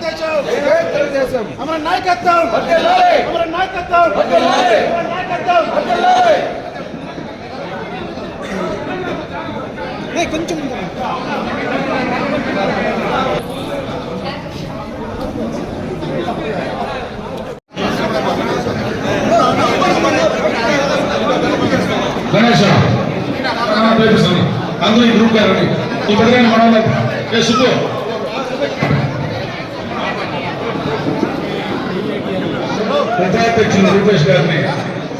తెలుగుదేశం అమర నాయకత్వం. వర్ధిల్లాలి. అమర నాయకత్వం. వర్ధిల్లాలి. అమర నాయకత్వం. వర్ధిల్లాలి. కొంచెం అందరూ ఈ గ్రూప్ గారు ఈ పదిహేను మన ఏ ఉపాధ్యక్షులు రూపేష్ గారిని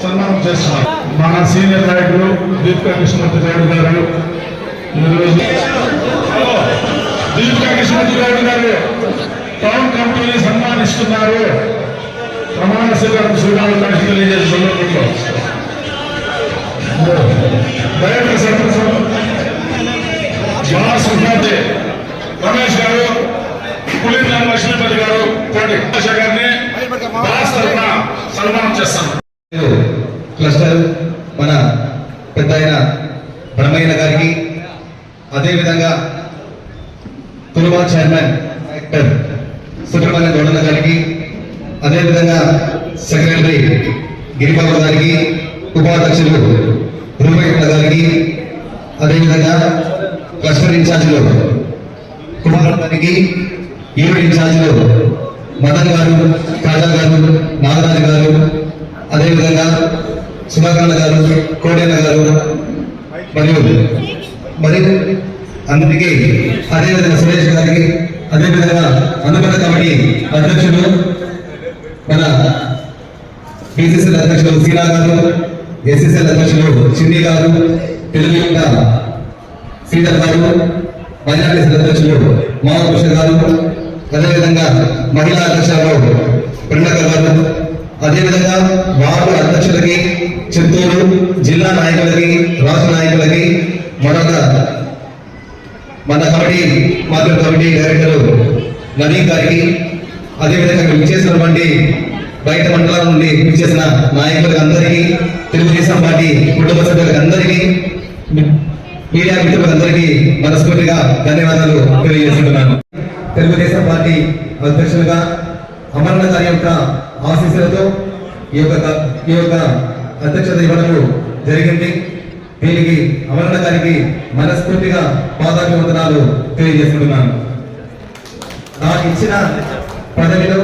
సన్మానం చేస్తున్నారు. మన సీనియర్ నాయకులు దీపికా కృష్ణమూర్తి గౌడ్ గారు. ఈరోజు దీపికా కృష్ణమూర్తి గౌడ్ గారు. టౌన్ కమిటీని సన్మానిస్తున్నారు. ప్రమాణ స్వీకారం సూచనలు తెలియజేసే సందర్భంలో డైరెక్టర్ సర్పంచ్ జాస్ ఉపాధి. రమేష్ గారు పులి లక్ష్మీపతి గారు కోటి గారిని చేస్తాను. క్లస్టర్ మన పెద్ద ఆయన బ్రహ్మయ్య గారికి అదేవిధంగా తులుమా చైర్మన్ డైరెక్టర్ సుబ్రహ్మణ్య గౌడన్న గారికి అదేవిధంగా సెక్రటరీ గిరిబాబు గారికి ఉపాధ్యక్షులు రూపేట గారికి అదేవిధంగా క్లస్టర్ ఇన్ఛార్జీలు కుమార్ గారికి ఈవెంట్ ఇన్ఛార్జీలు మదన్ గారు కాజా గారు నాగరాజు గారు అదేవిధంగా సుధాకరణ గారు కోడేన గారు మరియు మరియు అందరికీ అదేవిధంగా సురేష్ గారికి అదేవిధంగా అనుబంధ కమిటీ అధ్యక్షులు మన పిసిసిఎల్ అధ్యక్షులు సీనా గారు ఎస్ఎస్ఎల్ అధ్యక్షులు చిన్ని గారు తెలుగు శ్రీధర్ గారు మైనార్టీ అధ్యక్షులు కృష్ణ గారు అదేవిధంగా మహిళా అధ్యక్షులు ప్రణక గారు అదేవిధంగా వార్డు అధ్యక్షులకి చిత్తూరు జిల్లా నాయకులకి రాష్ట్ర నాయకులకి మరొక మన committee market committee director Naveen గారికి అదేవిధంగా విచ్చేసినటువంటి బయట మండలాల నుండి విచ్చేసిన నాయకులకు అందరికీ తెలుగుదేశం పార్టీ కుటుంబ సభ్యులకు అందరికీ మీడియా మిత్రులందరికీ మనస్ఫూర్తిగా ధన్యవాదాలు తెలియజేస్తున్నాను. తెలుగుదేశం పార్టీ అధ్యక్షులుగా అమరణ గారి యొక్క ఆశీస్సులతో ఈ యొక్క ఈ యొక్క అధ్యక్షత ఇవ్వడం జరిగింది. దీనికి అమరణ గారికి మనస్ఫూర్తిగా పాదాభివందనాలు తెలియజేస్తున్నాను నాకు ఇచ్చిన పదవిలో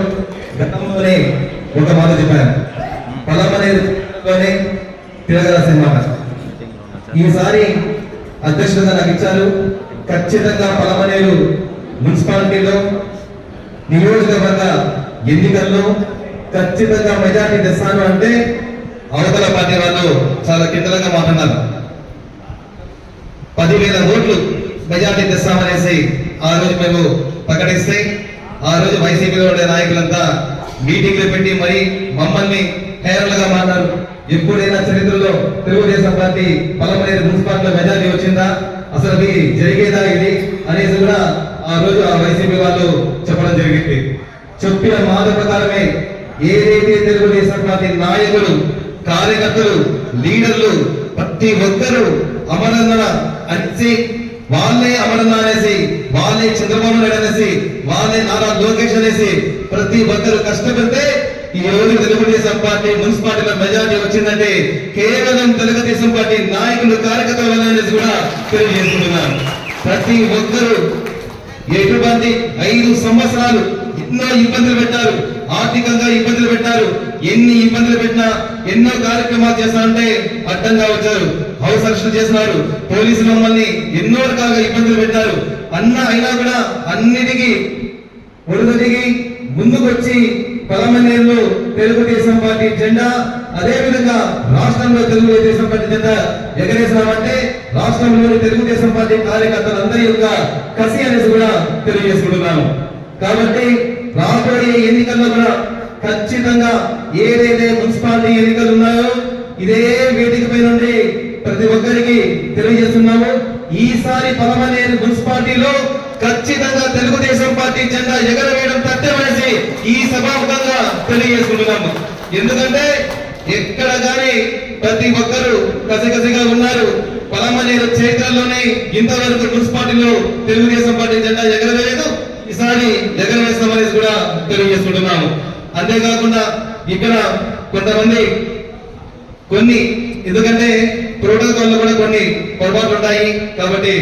గతంలోనే ఒక మాట చెప్పాను. పలమనేలోనే తిరగరాసిన మాట ఈసారి అధ్యక్షత నాకు ఇచ్చారు. ఖచ్చితంగా పలమనేరు మున్సిపాలిటీలో నియోజకవర్గ ఎన్నికల్లో ఖచ్చితంగా మెజార్టీ తెస్తాను అంటే అవతల పార్టీ వాళ్ళు చాలా కిందలుగా మాట్లాడారు. పదివేల ఓట్లు మెజార్టీ తెస్తామనేసి ఆ రోజు మేము ప్రకటిస్తే ఆ రోజు వైసీపీలో ఉండే నాయకులంతా మీటింగ్లు పెట్టి మరి మమ్మల్ని హేరలుగా మాట్లాడు ఎప్పుడైనా చరిత్రలో తెలుగుదేశం పార్టీ పలమనేరు మున్సిపాలిటీలో మెజార్టీ వచ్చిందా? అసలు అది జరిగేదా ఇది? అనేసి కూడా ఆ రోజు ఆ వైసీపీ వాళ్ళు చెప్పడం జరిగింది. చెప్పిన మాట ప్రకారమే ఏదైతే తెలుగుదేశం పార్టీ నాయకులు కార్యకర్తలు లీడర్లు ప్రతి ఒక్కరూ అమరన్న అనేసి వాళ్ళే అమరన్న అనేసి వాళ్ళే చంద్రబాబు నాయుడు అనేసి వాళ్ళే నారా లోకేష్ అనేసి ప్రతి ఒక్కరు కష్టపడితే ఈ రోజు తెలుగుదేశం పార్టీ మున్సిపాలిటీలో మెజార్టీ వచ్చిందంటే కేవలం తెలుగుదేశం పార్టీ నాయకులు కార్యకర్తల వల్ల అనేసి కూడా తెలియజేసుకుంటున్నారు ప్రతి ఒక్కరూ ఎటువంటి ఐదు సంవత్సరాలు ఎన్నో ఇబ్బందులు పెట్టారు. ఆర్థికంగా ఇబ్బందులు పెట్టారు. ఎన్ని ఇబ్బందులు పెట్టినా ఎన్నో కార్యక్రమాలు చేస్తారంటే అడ్డంగా వచ్చారు. హౌస్ అరెస్ట్ చేసినారు పోలీసులు మమ్మల్ని ఎన్నో రకాలుగా ఇబ్బందులు పెట్టారు. అన్న అయినా కూడా అన్నిటికీ ఒడుదొడిగి ముందుకొచ్చి పలమనేరులో తెలుగుదేశం పార్టీ జెండా అదే విధంగా రాష్ట్రంలో తెలుగుదేశం పార్టీ జెండా ఎగరేసినామంటే రాష్ట్రంలోని తెలుగుదేశం పార్టీ కార్యకర్తలందరి యొక్క కసి అనేసి కూడా తెలియజేసుకుంటున్నాను. కాబట్టి రాబోయే ఎన్నికల్లో కూడా ఖచ్చితంగా ఏదైతే మున్సిపాలిటీ ఎన్నికలు ఉన్నాయో ఇదే వేదిక పై నుండి ప్రతి ఒక్కరికి తెలియజేస్తున్నాము. ఈసారి పలమనేరు మున్సిపాలిటీలో ఖచ్చితంగా తెలుగుదేశం పార్టీ జెండా ఎగరవేయడం తథ్యమనేసి ఈ సభాముఖంగా తెలియజేసుకుంటున్నాము. ఎందుకంటే ఎక్కడ గాని ప్రతి ఒక్కరు కసిగసిగా ఉన్నారు. పలమనేరు చరిత్రలోనే ఇంతవరకు మున్సిపాలిటీలో తెలుగుదేశం పార్టీ జెండా ఎగరవేయలేదు. ఈసారి జగన్ సమావేశం కూడా తెలియజేసుకుంటున్నాము అంతేకాకుండా ఇక్కడ కొంతమంది కొన్ని ఎందుకంటే ప్రోటోకాల్లో కూడా కొన్ని పొరపాట్లు ఉంటాయి కాబట్టి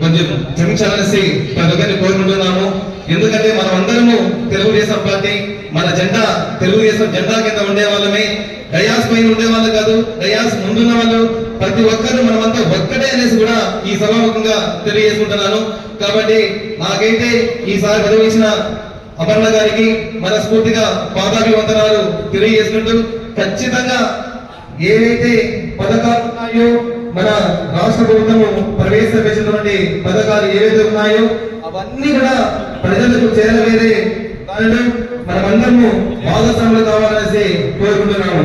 కొంచెం క్షమించాలనేసి ప్రతి ఒక్కరిని కోరుకుంటున్నాము. ఎందుకంటే మనం అందరము తెలుగుదేశం పార్టీ మన జెండా తెలుగుదేశం జెండా కింద ఉండే వాళ్ళమే డయాస్ పైన ఉండే వాళ్ళు కాదు డయాస్ ముందున్న వాళ్ళు ప్రతి ఒక్కరు మనమంతా ఒక్కటే అనేసి కూడా ఈ సభాముఖంగా తెలియజేసుకుంటున్నాను. కాబట్టి నాకైతే ఈసారి పదవి ఇచ్చిన అపర్ణ గారికి మనస్ఫూర్తిగా పాదాభివందనాలు తెలియజేసుకుంటూ ఖచ్చితంగా ఏవైతే పథకాలు ఉన్నాయో మన రాష్ట్ర ప్రభుత్వము ప్రవేశపెట్టినటువంటి పథకాలు ఏవైతే ఉన్నాయో అవన్నీ కూడా ప్రజలకు చేరవేరే మనమందరము భాగస్వాములు కావాలనేసి కోరుకుంటున్నాము.